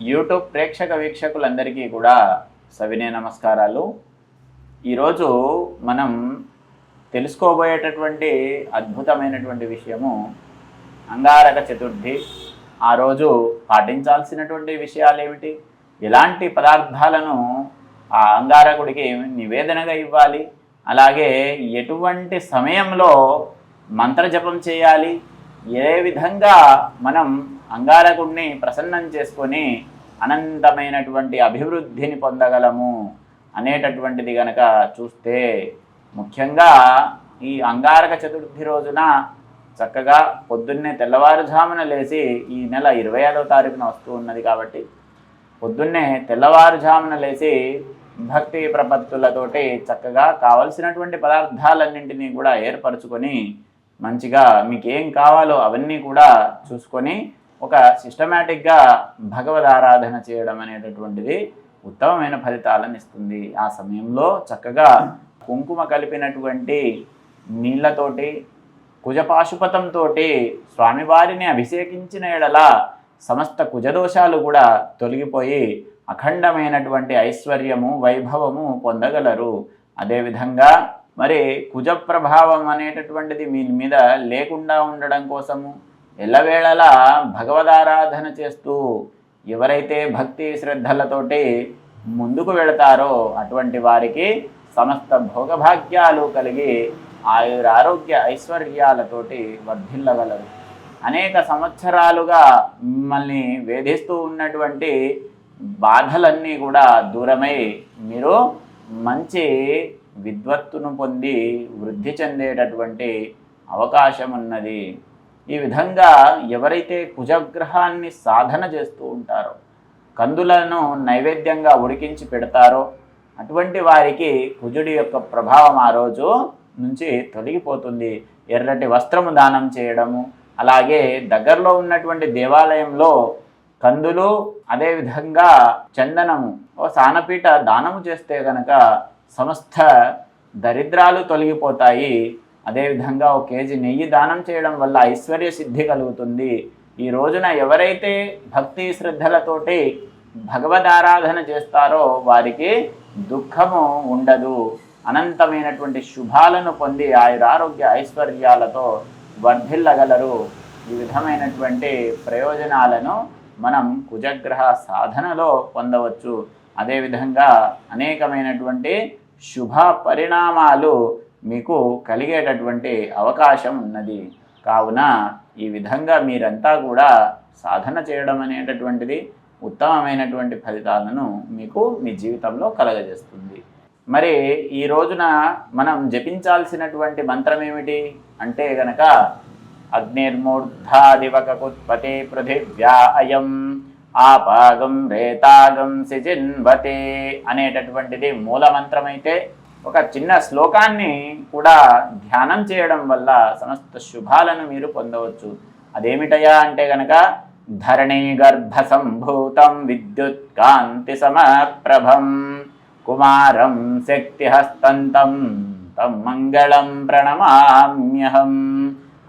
YouTube ప్రేక్షక వీక్షకులందరికీ కూడా సవినయ నమస్కారాలు. ఈరోజు మనం తెలుసుకోబోయేటటువంటి అద్భుతమైనటువంటి విషయము అంగారక చతుర్థి. ఆ రోజు పాటించాల్సినటువంటి విషయాలు ఏమిటి ఎలాంటి పదార్థాలను ఆ అంగారకుడికి నివేదనగా ఇవ్వాలి? అలాగే ఎటువంటి సమయంలో మంత్రజపం చేయాలి? ఏ విధంగా మనం అంగారకుడిని ప్రసన్నం చేసుకొని అనంతమైనటువంటి అభివృద్ధిని పొందగలము అనేటటువంటిది గనక చూస్తే ముఖ్యంగా ఈ అంగారక చతుర్థి రోజున చక్కగా పొద్దున్నే తెల్లవారుజామున లేచి ఈ నెల ఇరవై ఐదవ తారీఖున వస్తూ ఉన్నది కాబట్టి పొద్దున్నే తెల్లవారుజామున లేచి భక్తి ప్రపత్తులతోటి చక్కగా కావలసినటువంటి పదార్థాలన్నింటినీ కూడా ఏర్పరచుకొని మంచిగా మీకు ఏం కావాలో అవన్నీ కూడా చూసుకొని ఒక సిస్టమేటిక్గా భగవద్ ఆరాధన చేయడం అనేటటువంటిది ఉత్తమమైన ఫలితాలను ఇస్తుంది. ఆ సమయంలో చక్కగా కుంకుమ కలిపినటువంటి నీళ్ళతోటి కుజపాశుపతంతో స్వామివారిని అభిషేకించిన ఎడల సమస్త కుజదోషాలు కూడా తొలగిపోయి అఖండమైనటువంటి ఐశ్వర్యము వైభవము పొందగలరు. అదేవిధంగా మరి కుజ ప్రభావం అనేటటువంటిది మీ మీద లేకుండా ఉండడం కోసము ఎల్లవేళలా భగవదారాధన చేస్తూ ఎవరైతే భక్తి శ్రద్ధలతోటి ముందుకు వెళతారో అటువంటి వారికి సమస్త భోగభాగ్యాలు కలిగి ఆయురారోగ్య ఐశ్వర్యాలతోటి వర్ధిల్లగలరు. అనేక సంవత్సరాలుగా మిమ్మల్ని వేధిస్తూ ఉన్నటువంటి బాధలన్నీ కూడా దూరమై మీరు మంచి విద్వత్తును పొంది వృద్ధి చెందేటటువంటి అవకాశం ఉన్నది ఈ విధంగా ఎవరైతే కుజగ్రహాన్ని సాధన చేస్తూ ఉంటారో కందులను నైవేద్యంగా ఉడికించి పెడతారో అటువంటి వారికి కుజుడి యొక్క ప్రభావం ఆ రోజు నుంచి తొలగిపోతుంది. ఎర్రటి వస్త్రము దానం చేయడము అలాగే దగ్గరలో ఉన్నటువంటి దేవాలయంలో కందులు అదేవిధంగా చందనము ఓ సానపీట దానము చేస్తే గనక సమస్త దరిద్రాలు తొలగిపోతాయి. అదేవిధంగా ఒక కేజీ నెయ్యి దానం చేయడం వల్ల ఐశ్వర్య సిద్ధి కలుగుతుంది. ఈ రోజున ఎవరైతే భక్తి శ్రద్ధలతోటి భగవదారాధన చేస్తారో వారికి దుఃఖము ఉండదు. అనంతమైనటువంటి శుభాలను పొంది ఆయురారోగ్య ఐశ్వర్యాలతో వర్ధిల్లగలరు. ఈ విధమైనటువంటి ప్రయోజనాలను మనం కుజగ్రహ సాధనలో పొందవచ్చు. అదేవిధంగా అనేకమైనటువంటి శుభ పరిణామాలు మీకు కలిగేటటువంటి అవకాశం ఉన్నది. కావున ఈ విధంగా మీరంతా కూడా సాధన చేయడం అనేటటువంటిది ఉత్తమమైనటువంటి ఫలితాలను మీకు మీ జీవితంలో కలగజేస్తుంది. మరి ఈ రోజున మనం జపించాల్సినటువంటి మంత్రం ఏమిటి? అంటే గనక అగ్నిర్మూర్ధాదివకకుత్పతే పృథివ్యా అయం ఆపాగం రేతాగం సిజిన్వతే అనేటటువంటిది మూలమంత్రమైతే ఒక చిన్న శ్లోకాన్ని కూడా ధ్యానం చేయడం వల్ల సమస్త శుభాలను మీరు పొందవచ్చు. అదేమిటయా అంటే గనక ధరణీ గర్భ సంభూతం విద్యుత్ కాంతి సమప్రభం కుమారం శక్తి హస్తంతం తం మంగళం ప్రణమామ్యహం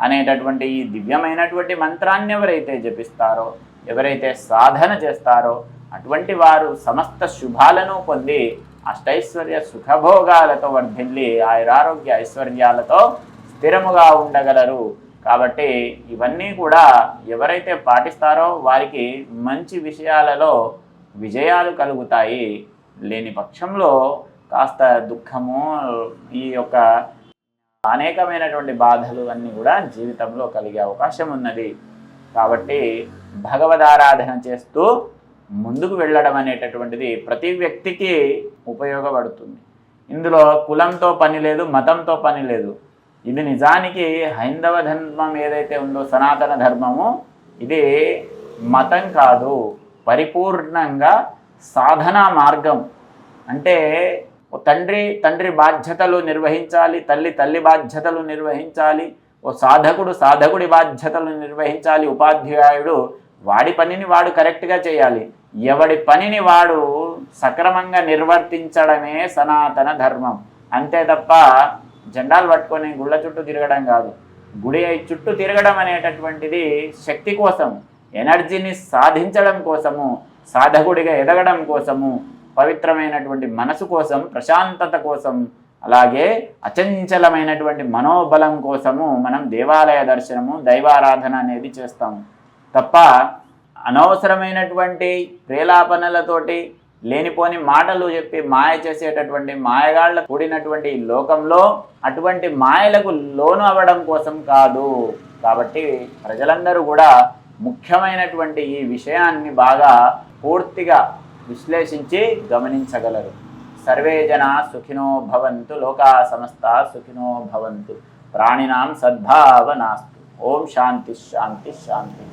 అనేటటువంటి ఈ దివ్యమైనటువంటి మంత్రాన్ని ఎవరైతే జపిస్తారో ఎవరైతే సాధన చేస్తారో అటువంటి వారు సమస్త శుభాలను పొంది అష్టైశ్వర్య సుఖభోగాలతో వర్ధిల్లి ఆయురారోగ్య ఐశ్వర్యాలతో స్థిరముగా ఉండగలరు. కాబట్టి ఇవన్నీ కూడా ఎవరైతే పాటిస్తారో వారికి మంచి విషయాలలో విజయాలు కలుగుతాయి. లేని పక్షంలో కాస్త దుఃఖము ఈ యొక్క అనేకమైనటువంటి బాధలు అన్నీ కూడా జీవితంలో కలిగే అవకాశం ఉన్నది. కాబట్టి భగవదారాధన చేస్తూ ముందుకు వెళ్ళడం అనేటటువంటిది ప్రతి వ్యక్తికి ఉపయోగపడుతుంది. ఇందులో కులంతో పని లేదు మతంతో పని లేదు. ఇది నిజానికి హైందవ ధర్మం ఏదైతే ఉందో సనాతన ధర్మము ఇది మతం కాదు. పరిపూర్ణంగా సాధనా మార్గం. అంటే ఓ తండ్రి తండ్రి బాధ్యతలు నిర్వహించాలి తల్లి తల్లి బాధ్యతలు నిర్వహించాలి ఓ సాధకుడు సాధకుడి బాధ్యతలు నిర్వహించాలి ఉపాధ్యాయుడు వాడి పనిని వాడు కరెక్ట్గా చేయాలి. ఎవడి పనిని వాడు సక్రమంగా నిర్వర్తించడమే సనాతన ధర్మం. అంతే తప్ప జెండాలు పట్టుకొని గుళ్ళ చుట్టూ తిరగడం కాదు. గుడి చుట్టూ తిరగడం అనేటటువంటిది శక్తి కోసం ఎనర్జీని సాధించడం కోసము సాధకుడిగా ఎదగడం కోసము పవిత్రమైనటువంటి మనసు కోసం ప్రశాంతత కోసం అలాగే అచంచలమైనటువంటి మనోబలం కోసము మనం దేవాలయ దర్శనము దైవారాధన అనేది చేస్తాము. తప్ప అనవసరమైనటువంటి ప్రేలాపనలతోటి లేనిపోని మాటలు చెప్పి మాయ చేసేటటువంటి మాయగాళ్ళ కూడినటువంటి ఈ లోకంలో అటువంటి మాయలకు లోను అవ్వడం కోసం కాదు. కాబట్టి ప్రజలందరూ కూడా ముఖ్యమైనటువంటి ఈ విషయాన్ని బాగా పూర్తిగా విశ్లేషించి గమనించగలరు. సర్వే జన సుఖినో భవంతు లోకా సమస్త సుఖినో భవంతు. ప్రాణినాం సద్భావనాస్తు. ఓం శాంతి శాంతి శాంతి.